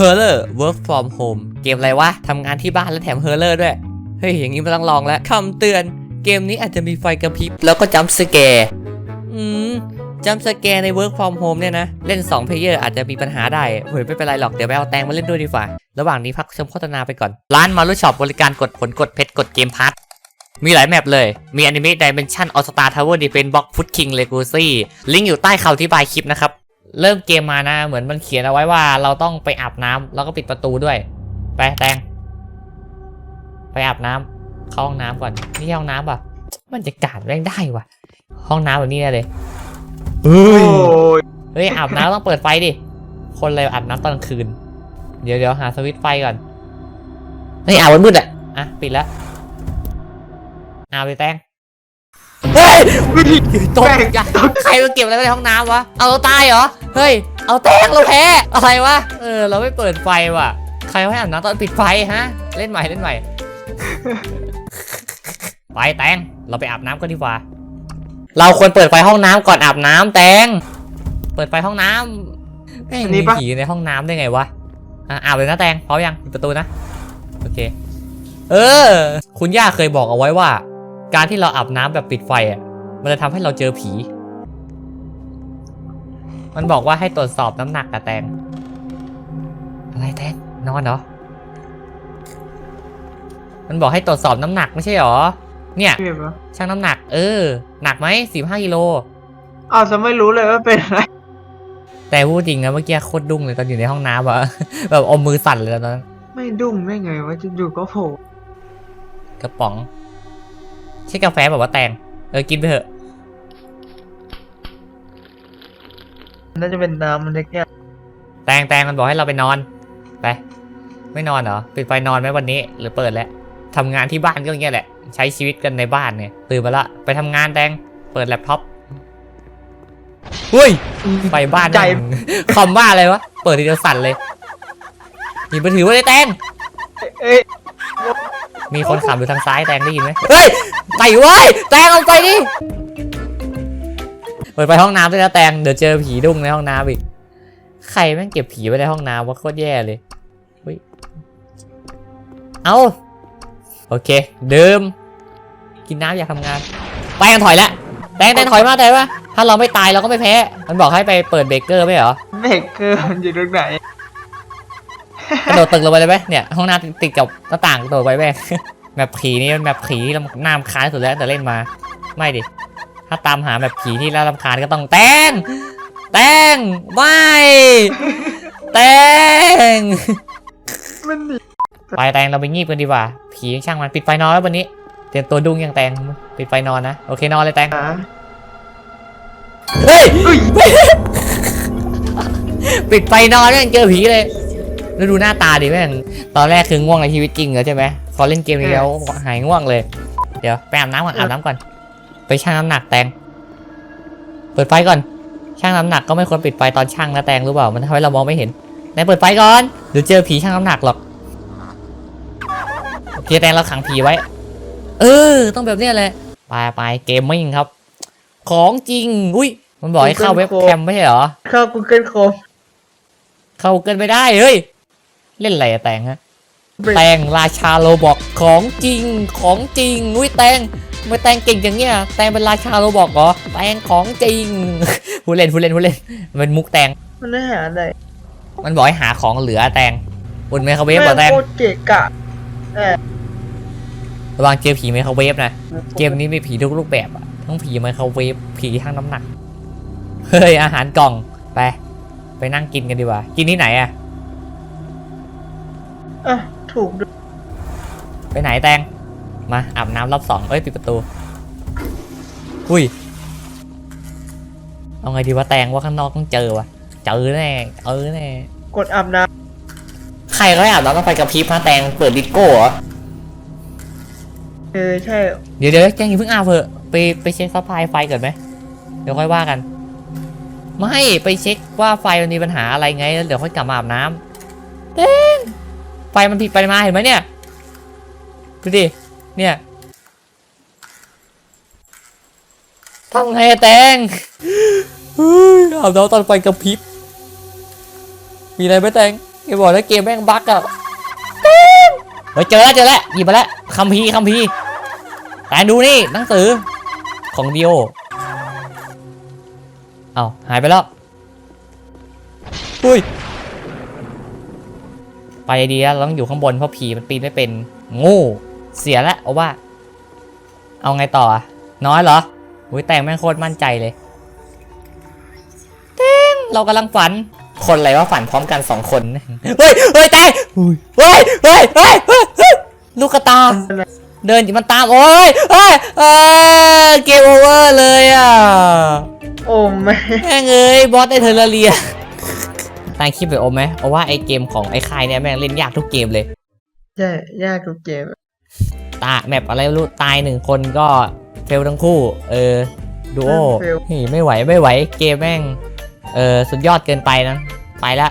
h e r l e r Work from Home เกมอะไรวะทำงานที่บ้านแล้วแถม h e r l e r ด้วย เฮ้ย อย่างนี้ไม่ต้องลองแล้วคำเตือน เกมนี้อาจจะมีไฟกระพริบ แล้วก็จัมป์สแกร์อืมจัมป์สแกร์ใน Work from Home เนี่ยนะ เล่น2 player อาจจะมีปัญหาได้เฮ้ยไม่เป็นไรหรอก เดี๋ยวไปเอาแตงมาเล่นด้วยดีกว่า ระหว่างนี้พักชมโฆษณาไปก่อน ร้านมารุช็อปบริการกดผลกดเพชรกดเกมพัทมีหลายแมปเลย มี Anime Dimension All Star Tower Defense Box Foot King Legacy ลิงก์อยู่ใต้คำอธิบายคลิปนะครับ เริ่มเกมมานะ เหมือนมันเขียนเอาไว้ว่าเราต้องไปอาบน้ำแล้วก็ปิดประตูด้วย ไปแตง ไปอาบน้ำเข้าห้องน้ำก่อน นี่ห้องน้ำป่ะ มันจะกาดแม่งได้วะห้องน้ำแบบนี้แน่เลยเฮ้โอ้ยยเฮ้ยอาบน้ำต้องเปิดไฟดิ คนเลยอาบน้ำตอนกลางคืน เดี๋ยวเดี๋ยวหาสวิตช์ไฟก่อนเฮ้ยอาบวันมืดอะ อะปิดแล้วอาบไปแตง เฮ้ยตกใจใครมาเก็บอะไรไว้ในห้องน้ำวะ เอาเราตายเหรอ เฮ้ย เอาแตงเราแพ้ อะไรวะ เออ เราไม่เปิดไฟว่ะ ใครให้อาบน้ำตอนปิดไฟฮะ เล่นใหม่เล่นใหม่ ไปแตง เราไปอาบน้ำกันดีกว่า เราควรเปิดไฟห้องน้ำก่อนอาบน้ำแตง เปิดไฟห้องน้ำแม่งมีผีในห้องน้ำได้ไงวะอะอาบเลยนะแตงพร้อมยังปิดประตูนะ โอเค เออ คุณย่าเคยบอกเอาไว้ว่า การที่เราอาบน้ำแบบปิดไฟอะ มันจะทำให้เราเจอผี มันบอกว่าให้ตรวจสอบน้ำหนักอะแตง อะไรแตงนอนเหรอ มันบอกให้ตรวจสอบน้ำหนักไม่ใช่เหรอ เนี่ยเห็นปะช่างน้ำหนัก เออ หนักไหมสิบห้ากิโลอ้าวจะไม่รู้เลยว่าเป็นอะไร แต่พูดจริงนะเมื่อกี้โคตรดุ้งเลยตอนอยู่ในห้องน้ำอะแบบเอามือสั่นเลยตอนนั้น ไม่ดุ้งได้ไงว่าจะอยู่ก็โผล่กระป๋อง ใช่กาแฟแบบว่าแตงเออกินไปเถอะน่าจะเป็นน้ำมันเล็กเนี่ยแตงแตงมันบอกให้เราไปนอนไปไม่นอนเหรอปิดไฟนอนไหมวันนี้ หรือเปิดแล้วทำงานที่บ้านก็อย่างเงี้ยแหละ ใช้ชีวิตกันในบ้านเนี่ยตื่นมาละไปทำงานแตงเปิดแล็ปท็อปเฮ้ยไฟบ้านใจแม่งคอมบ้าอะไรวะเปิดทีเดียวสั่นเลยหยิบมือถือไว้เลยแตงเอ้ย มีคนขับอยู่ทางซ้ายแตงได้ยินไหมเฮ้ยไปเว้ยแตงเอาไปดิเปิดไปห้องน้ำด้วยนะแตงเดี๋ยวเจอผีดุ้งในห้องน้ำอีกใครแม่งเก็บผีไว้ในห้องน้ำวะโคตรแย่เลยเฮ้ยเอาโอเคเดิม กินน้ำอยากทำงานไปกันถอยละแตงแตงถอยมาแต่ว่าถ้าเราไม่ตายเราก็ไม่แพ้ มันบอกให้ไปเปิดเบรกเกอร์ไม่เหรอเบรกเกอร์มันอยู่ตรงไหน กระโดดตึกลงไปเลยไหมเนี่ยห้องน้ำติดกับหน้าต่างกระโดดไปแม่งแมปผีนี่มันแมปผีที่น้ำค้างสุดแล้วแต่เล่นมา ไม่ดิถ้าตามหาแมปผีที่น่ารำคาญก็ต้องแตงแตงไม่แตงมันหนีไปแตงเราไปงีบกันดีกว่า ผีช่างมันปิดไฟนอนแล้ววันนี้เตรียมตัวดุ้งยังแตงปิดไฟนอนนะโอเคนอนเลยแตงอะเฮ้ยอุ้ยปิดไฟนอนแม่งเจอผีเลย แล้วดูหน้าตาดิแม่ง ตอนแรกคือง่วงในชีวิตจริงเหรอใช่ไหมพอเล่นเกมนี้แล้วหายง่วงเลย เดี๋ยวไปอาบน้ำก่อนอาบน้ำก่อน ไปชั่งน้ำหนักแตง เปิดไฟก่อน ชั่งน้ำหนักก็ไม่ควรปิดไฟตอนชั่งนะแตงรู้เปล่า มันทำให้เรามองไม่เห็นไหนเปิดไฟก่อนเดี๋ยวเจอผีชั่งน้ำหนักหรอกโอเคแตงเราขังผีไว้ เออ ต้องแบบเนี้ยแหละไปไปเกมมิ่งครับ ของจริง อุ้ย มันบอกให้เข้าเว็บแคมไม่ใช่เหรอ เข้า Google Chrome เข้าเกินไปได้ เฮ้ย เล่นอะไรอะแตงฮะแตงราชาโรบอกของจริงของจริงอุ้ยแตงทำไม่แตงเก่งอย่างเงี้ยแตงเป็นราชาโรบอกเหรอแตงของจริงผู้เล่นผู้เล่นผู้เล่นมันเป็นมุกแตงมันได้หาอะไรมันบอกให้หาของเหลือแตงบนไมโครเวฟเหรอแตงโคตรเกะกะเออระวังเจอผีไมโครเวฟนะเกมนี้มีผีทุกรูปแบบอะทั้งผีไมโครเวฟผีทั้งน้ำหนักเฮ้ยอาหารกล่องไป ไปนั่งกินกันดีกว่า กินที่ไหนอะ อะถูกด้วยไปไหนแตง มาอาบน้ำรอบสองเอ้ยปิดประตู อุ้ย เอาไงดีวะแตงว่าข้างนอกต้องเจอวะเจอแน่เออแน่ กดอาบน้ใครก็ให้อาบน้ำต้องไฟกระพริบนะแตงเปิดดิสโก้เหรอำเออใช่ เดี๋ยวเดี๋ยวแตงอย่าเพิ่งอาบเถอะไปไปเช็คซัพพลายไฟก่อนไหมเดี๋ยวค่อยว่ากัน ไม่ไปเช็คว่าไฟมันมีปัญหาอะไรไงแล้วเดี๋ยวค่อยกลับมาอาบน้ำแตงไฟมันผิดไปมาเห็นไหมเนี่ยดูดิเนี่ยทำไงแตงเฮ้ยอาบน้ำตอนไฟกระพริบมีอะไรไหมแตงอย่าบอกนะเกมแม่งบั๊กอะเฮ้ยเจอแล้วเจอแล้วหยิบมาแล้วคัมภีร์คัมภีร์แต่ดูนี่หนังสือของดิโอเอาหายไปแล้วอุ้ย ไปดีแล้วเราต้องอยู่ข้างบนเพราะผีมันปีนไม่เป็นโง่เสียแล้วเอาว่า เอาไงต่ออะน้อยเหรออุ้ยแต่งแม่งโคตรมั่นใจเลยเต้งเรากำลังฝัน คนอะไรว่าฝันพร้อมกันสองคนเฮ้ยเฮ้ยแตงเฮ้ยเฮ้ยเฮ้ยเฮ้ยเฮ้ยลูกกระตา เดินมันตามโอ้ยเฮ้ยเออเกมโอเวอร์เลยอะโอ้ไม่แม่งเอ้ยบอสได้เทอร์เรีย ตายคลิปไปโอมไหมเอาว่าไอเกมของไอคายเนี่ยแม่งเล่นยากทุกเกมเลยใช่ยากทุกเกมตาแมปอะไรไม่รู้ตายหนึ่งคนก็เฟลทั้งคู่ เออดูโอเฟลนี่ไม่ไหวไม่ไหวเกมแม่ง เออสุดยอดเกินไปนะ ไปละ